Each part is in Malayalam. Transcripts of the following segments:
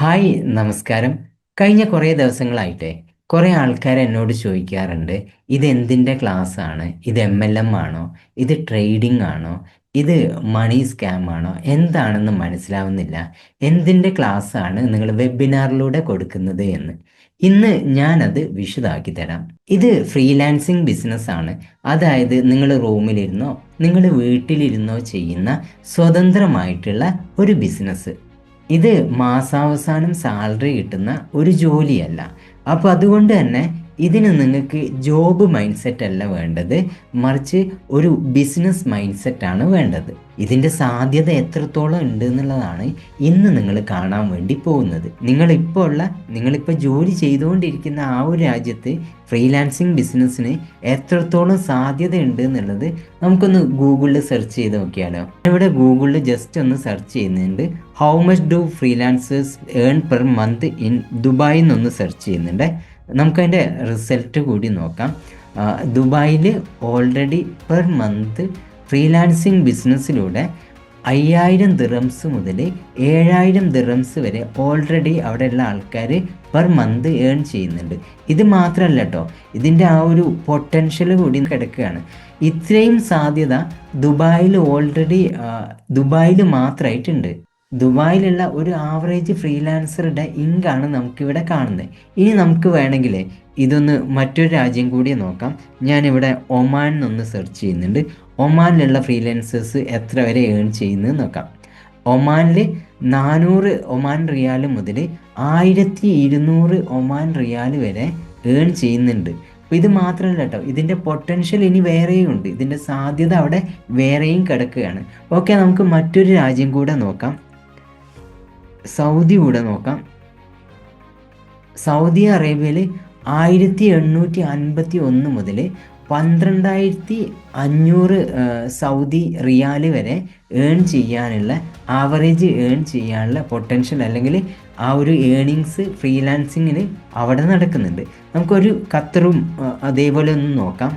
ഹായ് നമസ്കാരം. കഴിഞ്ഞ കുറേ ദിവസങ്ങളായിട്ടേ കുറേ ആൾക്കാർ എന്നോട് ചോദിക്കാറുണ്ട് ഇത് എന്തിന്റെ ക്ലാസ് ആണ് ഇത് എം എൽ എം ആണോ? ഇത് ട്രേഡിംഗ് ആണോ? ഇത് മണി സ്കാം ആണോ? എന്താണെന്ന് മനസ്സിലാവുന്നില്ല. എന്തിന്റെ ക്ലാസ് ആണ് നിങ്ങൾ വെബിനാറിലൂടെ കൊടുക്കുന്നത് എന്ന്? ഇന്ന് ഞാനത് വിശദമാക്കി തരാം. ഇത് ഫ്രീലാൻസിങ് ബിസിനസ് ആണ് അതായത് നിങ്ങൾ റൂമിലിരുന്നോ നിങ്ങൾ വീട്ടിലിരുന്നോ ചെയ്യുന്ന സ്വതന്ത്രമായിട്ടുള്ള ഒരു ബിസിനസ് ഇത് മാസാവസാനം സാലറി കിട്ടുന്ന ഒരു ജോലിയല്ല. അപ്പോൾ അതുകൊണ്ട് തന്നെ ഇതിന് നിങ്ങൾക്ക് ജോബ് മൈൻഡ് സെറ്റ് അല്ല വേണ്ടത്. മറിച്ച് ഒരു ബിസിനസ് മൈൻഡ് സെറ്റാണ് വേണ്ടത്. ഇതിന്റെ സാധ്യത എത്രത്തോളം ഉണ്ട് എന്നുള്ളതാണ് ഇന്ന് നിങ്ങൾ കാണാൻ വേണ്ടി പോകുന്നത്. നിങ്ങളിപ്പോൾ ഉള്ള നിങ്ങളിപ്പോൾ ജോലി ചെയ്തുകൊണ്ടിരിക്കുന്ന ആ ഒരു രാജ്യത്ത് ഫ്രീലാൻസിങ് ബിസിനസ്സിന് എത്രത്തോളം സാധ്യത ഉണ്ട് എന്നുള്ളത് നമുക്കൊന്ന് ഗൂഗിളിൽ സെർച്ച് ചെയ്ത് നോക്കിയാലോ. ഇവിടെ ഗൂഗിളിൽ ജസ്റ്റ് ഒന്ന് സെർച്ച് ചെയ്യുന്നുണ്ട്. How much do freelancers earn per month in ദുബായിൽ നിന്നൊന്ന് സെർച്ച് ചെയ്യുന്നുണ്ട്. നമുക്കതിന്റെ റിസൾട്ട് കൂടി നോക്കാം. ദുബായിൽ ഓൾറെഡി പെർ മന്ത് ഫ്രീലാൻസിങ് ബിസിനസ്സിലൂടെ അയ്യായിരം ദിറംസ് മുതൽ ഏഴായിരം ദിറംസ് വരെ ഓൾറെഡി അവിടെയുള്ള ആൾക്കാർ പെർ മന്ത് ഏൺ ചെയ്യുന്നുണ്ട്. ഇത് മാത്രമല്ല കേട്ടോ ഇതിന്റെ ആ ഒരു പൊട്ടൻഷ്യൽ കൂടി കിടക്കുകയാണ്. ഇത്രയും സാധ്യത ദുബായിൽ ഓൾറെഡി ദുബായിൽ മാത്രമായിട്ടുണ്ട് ദുബായിലുള്ള ഒരു ആവറേജ് ഫ്രീലാൻസറുടെ ഇങ്കാണ് നമുക്കിവിടെ കാണുന്നത് ഇനി നമുക്ക് വേണമെങ്കിൽ ഇതൊന്ന് മറ്റൊരു രാജ്യം കൂടി നോക്കാം. ഞാനിവിടെ ഒമാൻ എന്നൊന്ന് സെർച്ച് ചെയ്യുന്നുണ്ട്. ഒമാനിലുള്ള ഫ്രീലാൻസേഴ്സ് എത്ര വരെ ഏൺ ചെയ്യുന്നത് നോക്കാം. ഒമാനിൽ നാനൂറ് ഒമാൻ റിയാൽ മുതൽ ആയിരത്തി ഇരുന്നൂറ് ഒമാൻ റിയാൽ വരെ ഏൺ ചെയ്യുന്നുണ്ട്. അപ്പോൾ ഇത് മാത്രമല്ല കേട്ടോ ഇതിന്റെ പൊട്ടൻഷ്യൽ ഇനി വേറെയും ഉണ്ട്. ഇതിന്റെ സാധ്യത അവിടെ വേറെയും കിടക്കുകയാണ്. ഓക്കെ നമുക്ക് മറ്റൊരു രാജ്യം കൂടെ നോക്കാം. സൗദി കൂടെ നോക്കാം. സൗദി അറേബ്യയിൽ ആയിരത്തി എണ്ണൂറ്റി അൻപത്തി ഒന്ന് മുതൽ പന്ത്രണ്ടായിരത്തി അഞ്ഞൂറ് സൗദി റിയാൽ വരെ ഏൺ ചെയ്യാനുള്ള ആവറേജ് ഏൺ ചെയ്യാനുള്ള പൊട്ടൻഷ്യൽ അല്ലെങ്കിൽ ആ ഒരു ഏണിങ്സ് ഫ്രീലാൻസിങ്ങിന് അവിടെ നടക്കുന്നുണ്ട്. നമുക്കൊരു ഖത്തറും അതേപോലെ ഒന്ന് നോക്കാം.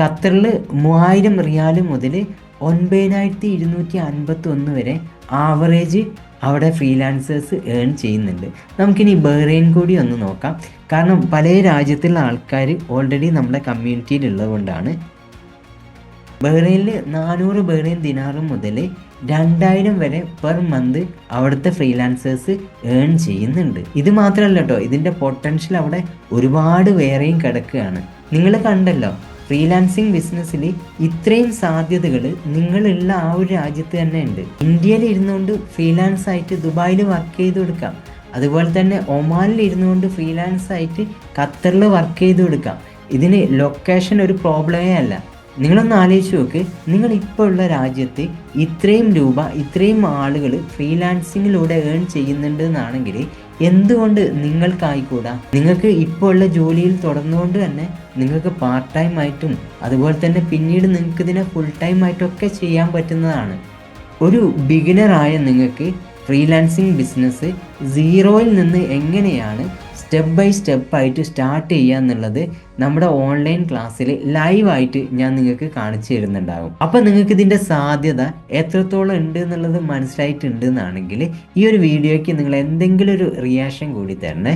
ഖത്തറിൽ മൂവായിരം റിയാൽ മുതൽ ഒൻപതിനായിരത്തി ഇരുന്നൂറ്റി അൻപത്തി ഒന്ന് വരെ ആവറേജ് അവിടെ ഫ്രീലാൻസേഴ്സ് ഏൺ ചെയ്യുന്നുണ്ട്. നമുക്കിനി ബഹ്റൈൻ കൂടി ഒന്ന് നോക്കാം. കാരണം പല രാജ്യത്തുള്ള ആൾക്കാർ ഓൾറെഡി നമ്മുടെ കമ്മ്യൂണിറ്റിയിൽ ഉള്ളതുകൊണ്ടാണ്. ബഹ്റൈനിൽ നാനൂറ് ബഹ്റൈൻ ദിനാറ് മുതൽ രണ്ടായിരം വരെ പെർ മന്ത് അവിടുത്തെ ഫ്രീലാൻസേഴ്സ് ഏൺ ചെയ്യുന്നുണ്ട്. ഇത് മാത്രമല്ല കേട്ടോ ഇതിന്റെ പൊട്ടൻഷ്യൽ അവിടെ ഒരുപാട് വേറെയും കിടക്കുകയാണ്. നിങ്ങൾ കണ്ടല്ലോ ഫ്രീലാൻസിങ് ബിസിനസ്സിൽ ഇത്രയും സാധ്യതകൾ നിങ്ങളുള്ള ആ ഒരു രാജ്യത്ത് തന്നെ ഉണ്ട്. ഇന്ത്യയിൽ ഇരുന്നുകൊണ്ട് ഫ്രീലാൻസ് ആയിട്ട് ദുബായിൽ വർക്ക് ചെയ്ത് കൊടുക്കാം. അതുപോലെ തന്നെ ഒമാനിൽ ഇരുന്നുകൊണ്ട് ഫ്രീലാൻസ് ആയിട്ട് ഖത്തറിൽ വർക്ക് ചെയ്ത് കൊടുക്കാം. ഇതിന് ലൊക്കേഷൻ ഒരു പ്രോബ്ലമേ അല്ല. നിങ്ങളൊന്ന് ആലോചിച്ച് നോക്ക്. നിങ്ങൾ ഇപ്പോൾ ഉള്ള രാജ്യത്ത് ഇത്രയും രൂപ ഇത്രയും ആളുകൾ ഫ്രീലാൻസിങ്ങിലൂടെ ഏൺ ചെയ്യുന്നുണ്ട് എന്നാണെങ്കിൽ എന്തുകൊണ്ട് നിങ്ങൾക്കായിക്കൂടാ? നിങ്ങൾക്ക് ഇപ്പോൾ ഉള്ള ജോലിയിൽ തുടർന്നുകൊണ്ട് തന്നെ നിങ്ങൾക്ക് പാർട്ട് ടൈം ആയിട്ടും അതുപോലെ തന്നെ പിന്നീട് നിങ്ങൾക്ക് ഇതിനെ ഫുൾ ടൈം ആയിട്ടൊക്കെ ചെയ്യാൻ പറ്റുന്നതാണ്. ഒരു ബിഗിനറായ നിങ്ങൾക്ക് ഫ്രീലാൻസിങ് ബിസിനസ് സീറോയിൽ നിന്ന് എങ്ങനെയാണ് സ്റ്റെപ്പ് ബൈ സ്റ്റെപ്പ് ആയിട്ട് സ്റ്റാർട്ട് ചെയ്യുക എന്നുള്ളത് നമ്മുടെ ഓൺലൈൻ ക്ലാസ്സിൽ ലൈവായിട്ട് ഞാൻ നിങ്ങൾക്ക് കാണിച്ചു തരുന്നുണ്ടാകും. അപ്പം നിങ്ങൾക്ക് ഇതിന്റെ സാധ്യത എത്രത്തോളം ഉണ്ട് എന്നുള്ളത് മനസ്സിലായിട്ടുണ്ട് എന്നാണെങ്കിൽ ഈ ഒരു വീഡിയോയ്ക്ക് നിങ്ങൾ എന്തെങ്കിലും ഒരു റിയാക്ഷൻ കൂടി തരണേ.